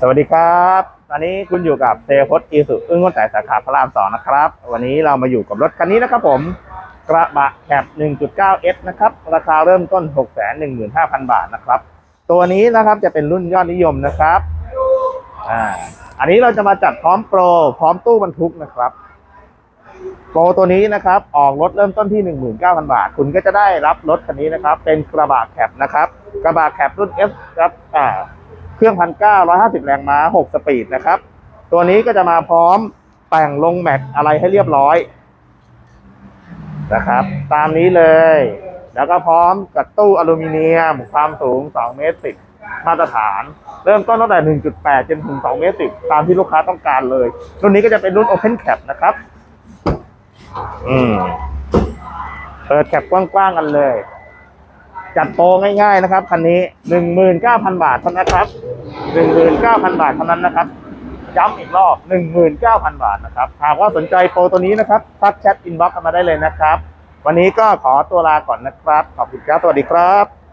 สวัสดีครับ ตอนนี้คุณอยู่กับเซพจน์อีสุอึ้งก้นแต่สาขาพระรามสองนะครับ วันนี้เรามาอยู่กับรถคันนี้นะครับผม กระบะแคป 1.9S นะครับ ราคาเริ่มต้น 615,000 บาทนะครับ ตัวนี้นะครับจะเป็นรุ่นยอดนิยมนะครับอ่าอันนี้เราจะมาจัดพร้อมโปร พร้อมตู้บรรทุกนะครับ โปรตัวนี้นะครับ ออกรถเริ่มต้นที่ 19,000 บาท คุณก็จะได้รับรถคันนี้นะครับ เป็นกระบะแคปนะครับ กระบะแคปรุ่น F ครับอ่า เครื่องพันเก้าร้อยห้าสิบแรงม้าหกสปีดนะครับ ตัวนี้ก็จะมาพร้อมแต่งลงแม็กอะไรให้เรียบร้อยนะครับ ตามนี้เลย แล้วก็พร้อมกับตู้อลูมิเนียม ความสูง2เมตรสิบมาตรฐาน เริ่มต้นตั้งแต่ 1.8 จนถึง 2 เมตรสิบตามที่ลูกค้าต้องการเลย รุ่นนี้ก็จะเป็นรุ่น Open Cap นะครับ อืมเปิดแคปกว้างๆกันเลย จัดโปรง่ายๆนะครับคันนี้หนึ่งหมื่นเก้าพันบาทเท่านั้นครับหนึ่งหมื่นเก้าพันบาทเท่านั้นนะครับย้ำอีกรอบหนึ่งหมื่นเก้าพันบาทนะครับหากว่าสนใจโปรตัวนี้นะครับทักแชทอินบ็อกซ์กันมาได้เลยนะครับ วันนี้ก็ขอตัวลาก่อนนะครับ ขอบคุณครับสวัสดีครับ